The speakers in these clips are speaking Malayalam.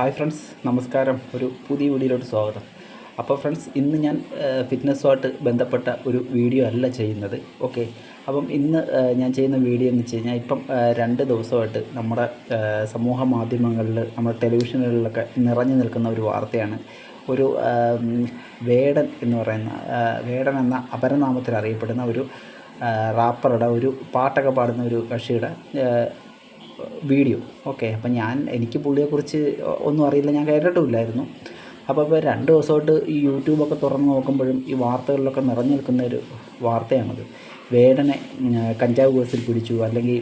ഹായ് ഫ്രണ്ട്സ് നമസ്കാരം. ഒരു പുതിയ വീഡിയോയിലോട്ട് സ്വാഗതം. അപ്പോൾ ഫ്രണ്ട്സ് ഇന്ന് ഞാൻ ഫിറ്റ്നസ്സുമായിട്ട് ബന്ധപ്പെട്ട ഒരു വീഡിയോ അല്ല ചെയ്യുന്നത്. ഓക്കെ. അപ്പം ഇന്ന് ഞാൻ ചെയ്യുന്ന വീഡിയോ എന്ന് വെച്ച് കഴിഞ്ഞാൽ ഇപ്പം രണ്ട് ദിവസമായിട്ട് നമ്മുടെ സമൂഹ മാധ്യമങ്ങളിൽ നമ്മുടെ ടെലിവിഷനുകളിലൊക്കെ നിറഞ്ഞു നിൽക്കുന്ന ഒരു വാർത്തയാണ്. ഒരു വേടൻ എന്ന് പറയുന്ന വേടൻ എന്ന അപരനാമത്തിൽ അറിയപ്പെടുന്ന ഒരു റാപ്പറുടെ ഒരു പാട്ടൊക്കെ പാടുന്ന ഒരു കക്ഷിയുടെ വീഡിയോ. ഓക്കെ അപ്പം ഞാൻ എനിക്ക് പുള്ളിയെക്കുറിച്ച് ഒന്നും അറിയില്ല ഞാൻ കേട്ടിട്ടുമില്ലായിരുന്നു. അപ്പോൾ ഇപ്പോൾ രണ്ട് ദിവസമായിട്ട് ഈ യൂട്യൂബൊക്കെ തുറന്ന് നോക്കുമ്പോഴും ഈ വാർത്തകളിലൊക്കെ നിറഞ്ഞു നിൽക്കുന്ന ഒരു വാർത്തയാണത്. വേടനെ കഞ്ചാവ് കേസിൽ പിടിച്ചു അല്ലെങ്കിൽ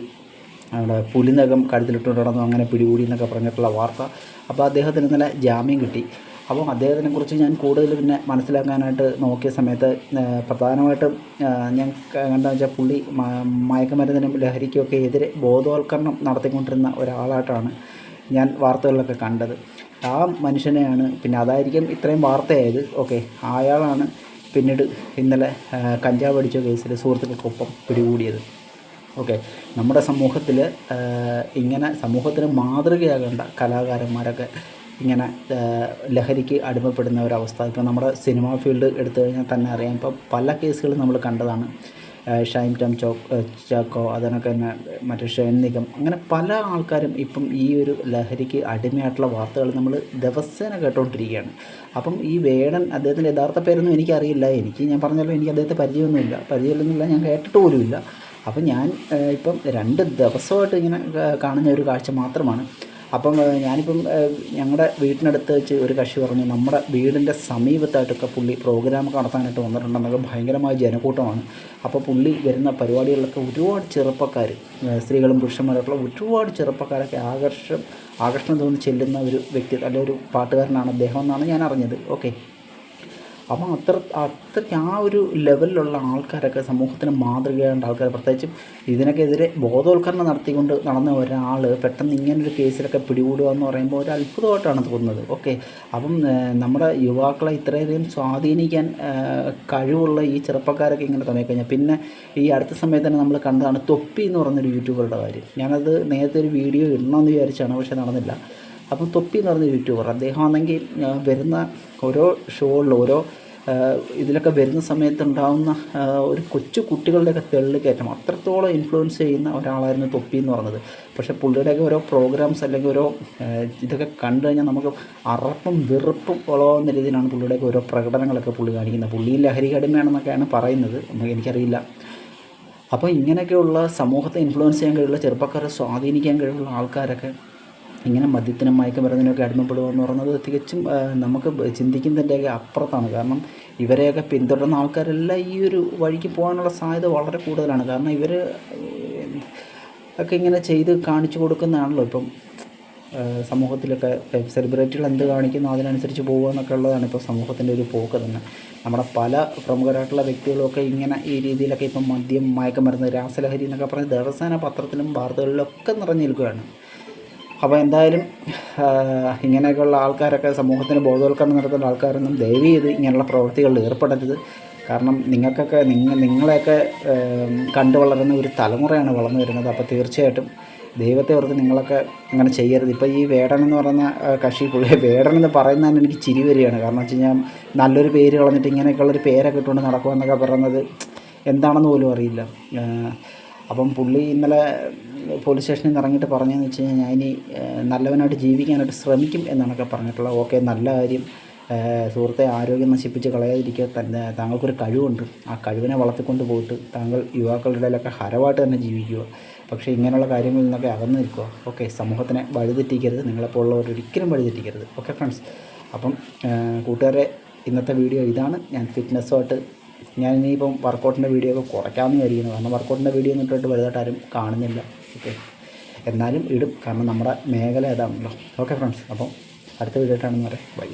അവിടെ പുലിനകം കഴുത്തിലിട്ടുകൊണ്ട് നടന്നു അങ്ങനെ പിടികൂടി എന്നൊക്കെ പറഞ്ഞിട്ടുള്ള വാർത്ത. അപ്പോൾ അദ്ദേഹത്തിന് ഇന്നലെ ജാമ്യം കിട്ടി. അപ്പോൾ അദ്ദേഹത്തിനെ കുറിച്ച് ഞാൻ കൂടുതൽ പിന്നെ മനസ്സിലാക്കാനായിട്ട് നോക്കിയ സമയത്ത് പ്രധാനമായിട്ടും ഞാൻ കണ്ടെന്ന് വെച്ചാൽ പുള്ളി മയക്കുമരുന്നിനും ലഹരിക്കുമൊക്കെ എതിരെ ബോധവൽക്കരണം നടത്തിക്കൊണ്ടിരുന്ന ഒരാളായിട്ടാണ് ഞാൻ വാർത്തകളിലൊക്കെ കണ്ടത്. ആ മനുഷ്യനെയാണ് പിന്നെ അതായിരിക്കും ഇത്രയും വാർത്തയായത്. ഓക്കെ അയാളാണ് പിന്നീട് ഇന്നലെ കഞ്ചാവ് അടിച്ച കേസിൽ സുഹൃത്തുക്കൾക്കൊപ്പം പിടികൂടിയത്. ഓക്കെ നമ്മുടെ സമൂഹത്തിൽ ഇങ്ങനെ സമൂഹത്തിന് മാതൃകയാകേണ്ട കലാകാരന്മാരൊക്കെ ഇങ്ങനെ ലഹരിക്ക് അടിമപ്പെടുന്ന ഒരവസ്ഥ. ഇപ്പോൾ നമ്മുടെ സിനിമാ ഫീൽഡ് എടുത്തു കഴിഞ്ഞാൽ തന്നെ അറിയാം. ഇപ്പോൾ പല കേസുകളും നമ്മൾ കണ്ടതാണ്. ഷൈം ടം ചോ ചാക്കോ അതിനൊക്കെ തന്നെ മറ്റേ ഷൈൻ നിഗം. അങ്ങനെ പല ആൾക്കാരും ഇപ്പം ഈ ഒരു ലഹരിക്ക് അടിമയായിട്ടുള്ള വാർത്തകൾ നമ്മൾ ദിവസേന കേട്ടുകൊണ്ടിരിക്കുകയാണ് അപ്പം ഈ വേടൻ അദ്ദേഹത്തിന്റെ യഥാർത്ഥ പേരൊന്നും എനിക്കറിയില്ല. എനിക്ക് ഞാൻ പറഞ്ഞല്ലോ എനിക്ക് അദ്ദേഹത്തെ പരിചയമൊന്നുമില്ല. പരിചയമൊന്നുമില്ല ഞാൻ കേട്ടിട്ട് പോലുമില്ല. അപ്പം ഞാൻ ഇപ്പം രണ്ട് ദിവസമായിട്ട് ഇങ്ങനെ കാണുന്ന ഒരു കാഴ്ച മാത്രമാണ്. അപ്പം ഞാനിപ്പം ഞങ്ങളുടെ വീട്ടിനടുത്ത് വെച്ച് ഒരു കക്ഷി പറഞ്ഞു നമ്മുടെ വീടിന്റെ സമീപത്തായിട്ടൊക്കെ പുള്ളി പ്രോഗ്രാം നടത്താനായിട്ട് വന്നിട്ടുണ്ടെന്നൊക്കെ ഭയങ്കരമായ ജനക്കൂട്ടമാണ്. അപ്പോൾ പുള്ളി വരുന്ന പരിപാടികളിലൊക്കെ ഒരുപാട് ചെറുപ്പക്കാർ സ്ത്രീകളും പുരുഷന്മാരൊക്കെ ഒരുപാട് ചെറുപ്പക്കാരൊക്കെ ആകർഷം ആകർഷണം തോന്നി ചെല്ലുന്ന ഒരു വ്യക്തി അല്ലെങ്കിൽ ഒരു പാട്ടുകാരനാണ് അദ്ദേഹം എന്നാണ് ഞാൻ അറിഞ്ഞത്. ഓക്കെ അപ്പം അത്ര അത്രയ്ക്ക് ആ ഒരു ലെവലിലുള്ള ആൾക്കാരൊക്കെ സമൂഹത്തിന് മാതൃകയാകേണ്ട ആൾക്കാർ പ്രത്യേകിച്ചും ഇതിനൊക്കെതിരെ ബോധവൽക്കരണം നടത്തിക്കൊണ്ട് നടന്ന ഒരാൾ പെട്ടെന്ന് ഇങ്ങനൊരു കേസിലൊക്കെ പിടികൂടുക എന്ന് പറയുമ്പോൾ ഒരു അത്ഭുതമായിട്ടാണ് തോന്നുന്നത്. ഓക്കെ. അപ്പം നമ്മുടെ യുവാക്കളെ ഇത്രയധികം സ്വാധീനിക്കാൻ കഴിവുള്ള ഈ ചെറുപ്പക്കാരൊക്കെ ഇങ്ങനെ തുടങ്ങിക്കഴിഞ്ഞാൽ പിന്നെ ഈ അടുത്ത സമയത്ത് തന്നെ നമ്മൾ കണ്ടതാണ് തൊപ്പി എന്ന് പറഞ്ഞൊരു യൂട്യൂബറുടെ കാര്യം. ഞാനത് നേരത്തെ ഒരു വീഡിയോ ഇടണമെന്ന് വിചാരിച്ചാണ് പക്ഷേ നടന്നില്ല. അപ്പം തൊപ്പി എന്ന് പറഞ്ഞ യൂട്യൂബർ അദ്ദേഹം ആണെങ്കിൽ വരുന്ന ഓരോ ഷോകളിൽ ഓരോ ഇതിലൊക്കെ വരുന്ന സമയത്തുണ്ടാവുന്ന ഒരു കൊച്ചു കുട്ടികളുടെയൊക്കെ തെള്ളി കയറ്റം. അത്രത്തോളം ഇൻഫ്ലുവൻസ് ചെയ്യുന്ന ഒരാളായിരുന്നു തൊപ്പി എന്ന് പറഞ്ഞത്. പക്ഷേ പുള്ളിയുടെയൊക്കെ ഓരോ പ്രോഗ്രാംസ് അല്ലെങ്കിൽ ഓരോ ഇതൊക്കെ കണ്ടു കഴിഞ്ഞാൽ നമുക്ക് അറപ്പും വെറുപ്പും ഉളവാകുന്ന രീതിയിലാണ് പുള്ളിയുടെയൊക്കെ ഓരോ പ്രകടനങ്ങളൊക്കെ പുള്ളി കാണിക്കുന്നത്. പുള്ളി ലഹരി കടിമയാണെന്നൊക്കെയാണ് പറയുന്നത്. എനിക്കറിയില്ല. അപ്പോൾ ഇങ്ങനെയൊക്കെയുള്ള സമൂഹത്തെ ഇൻഫ്ലുവൻസ് ചെയ്യാൻ കഴിവുള്ള ചെറുപ്പക്കാരെ സ്വാധീനിക്കാൻ കഴിവുള്ള ആൾക്കാരൊക്കെ ഇങ്ങനെ മദ്യത്തിനും മയക്കുമരുന്നിനൊക്കെ അടിമപ്പെടുക എന്ന് പറയുന്നത് തികച്ചും നമുക്ക് ചിന്തിക്കുന്നതിന്റെയൊക്കെ അപ്പുറത്താണ്. കാരണം ഇവരെയൊക്കെ പിന്തുടരുന്ന ആൾക്കാരെല്ലാം ഈ ഒരു വഴിക്ക് പോകാനുള്ള സാധ്യത വളരെ കൂടുതലാണ്. കാരണം ഇവർ ഒക്കെ ഇങ്ങനെ ചെയ്ത് കാണിച്ചു കൊടുക്കുന്നതാണല്ലോ ഇപ്പം സമൂഹത്തിലൊക്കെ സെലിബ്രിറ്റികൾ എന്ത് കാണിക്കുന്നു അതിനനുസരിച്ച് പോകുക എന്നൊക്കെ ഉള്ളതാണ് ഇപ്പോൾ സമൂഹത്തിന്റെ ഒരു പോക്ക് തന്നെ. നമ്മുടെ പല പ്രമുഖരായിട്ടുള്ള വ്യക്തികളൊക്കെ ഇങ്ങനെ ഈ രീതിയിലൊക്കെ ഇപ്പം മദ്യം മയക്കുമരുന്ന് രാസലഹരി എന്നൊക്കെ പറഞ്ഞ് ദിവസേന പത്രത്തിലും വാർത്തകളിലൊക്കെ നിറഞ്ഞു നിൽക്കുകയാണ്. അപ്പോൾ എന്തായാലും ഇങ്ങനെയൊക്കെയുള്ള ആൾക്കാരൊക്കെ സമൂഹത്തിന് ബോധവൽക്കരണം നടത്തുന്ന ആൾക്കാരൊന്നും ദയവ് ചെയ്ത് ഇങ്ങനെയുള്ള പ്രവൃത്തികളിൽ ഏർപ്പെടരുത്. കാരണം നിങ്ങൾക്കൊക്കെ നിങ്ങൾ നിങ്ങളെയൊക്കെ കണ്ടു വളരുന്ന ഒരു തലമുറയാണ് വളർന്നു വരുന്നത്. അപ്പോൾ തീർച്ചയായിട്ടും ദൈവത്തെ ഓർത്ത് നിങ്ങളൊക്കെ അങ്ങനെ ചെയ്യരുത്. ഇപ്പോൾ ഈ വേടൻ എന്ന് പറയുന്ന കക്ഷി പുള്ളി വേടൻ എന്ന് പറയുന്നതിന് എനിക്ക് ചിരി വരികയാണ്. കാരണം വെച്ച് കഴിഞ്ഞാൽ നല്ലൊരു പേര് കളഞ്ഞിട്ട് ഇങ്ങനെയൊക്കെയുള്ളൊരു പേരൊക്കെ ഇട്ടുകൊണ്ട് നടക്കുമെന്നൊക്കെ പറയുന്നത് എന്താണെന്ന് പോലും അറിയില്ല. അപ്പം പുള്ളി ഇന്നലെ പോലീസ് സ്റ്റേഷനിൽ നിന്ന് ഇറങ്ങിയിട്ട് പറഞ്ഞതെന്ന് വെച്ച് കഴിഞ്ഞാൽ ഞാൻ ഇനി നല്ലവനായിട്ട് ജീവിക്കാനായിട്ട് ശ്രമിക്കും എന്നാണൊക്കെ പറഞ്ഞിട്ടുള്ളത് ഓക്കെ നല്ല കാര്യം സുഹൃത്തെ ആരോഗ്യം നശിപ്പിച്ച് കളയാതിരിക്കുക തന്നെ താങ്കൾക്കൊരു കഴിവുണ്ട്. ആ കഴിവിനെ വളർത്തിക്കൊണ്ട് പോയിട്ട് താങ്കൾ യുവാക്കളുടെ ഇടയിലൊക്കെ ഹരമായിട്ട് തന്നെ ജീവിക്കുക. പക്ഷേ ഇങ്ങനെയുള്ള കാര്യങ്ങളിൽ നിന്നൊക്കെ അകന്നു നിൽക്കുക. ഓക്കെ സമൂഹത്തിനെ വഴിതെറ്റിക്കരുത്. നിങ്ങളെപ്പോലുള്ളവർ ഒരിക്കലും വഴിതെറ്റിക്കരുത്. Okay friends. അപ്പം കൂട്ടുകാരെ ഇന്നത്തെ വീഡിയോ ഇതാണ്. ഞാൻ ഫിറ്റ്നസ്സുമായിട്ട് ഞാൻ ഇനിയിപ്പം വർക്കൗട്ടിന്റെ വീഡിയോ ഒക്കെ കുറയ്ക്കാമെന്ന് വിചാരിക്കുന്നു. കാരണം വർക്കൗട്ടിന്റെ വീഡിയോ ഒന്നും ഇട്ടിട്ട് വലുതായിട്ട് ആരും കാണുന്നില്ല. ഓക്കെ എന്നാലും ഇടും. കാരണം നമ്മുടെ മേഖല ഏതാണല്ലോ ഓക്കെ ഫ്രണ്ട്സ് അപ്പം അടുത്ത വീഡിയോ ആയിട്ടാണെന്ന് പറയാം. ബൈ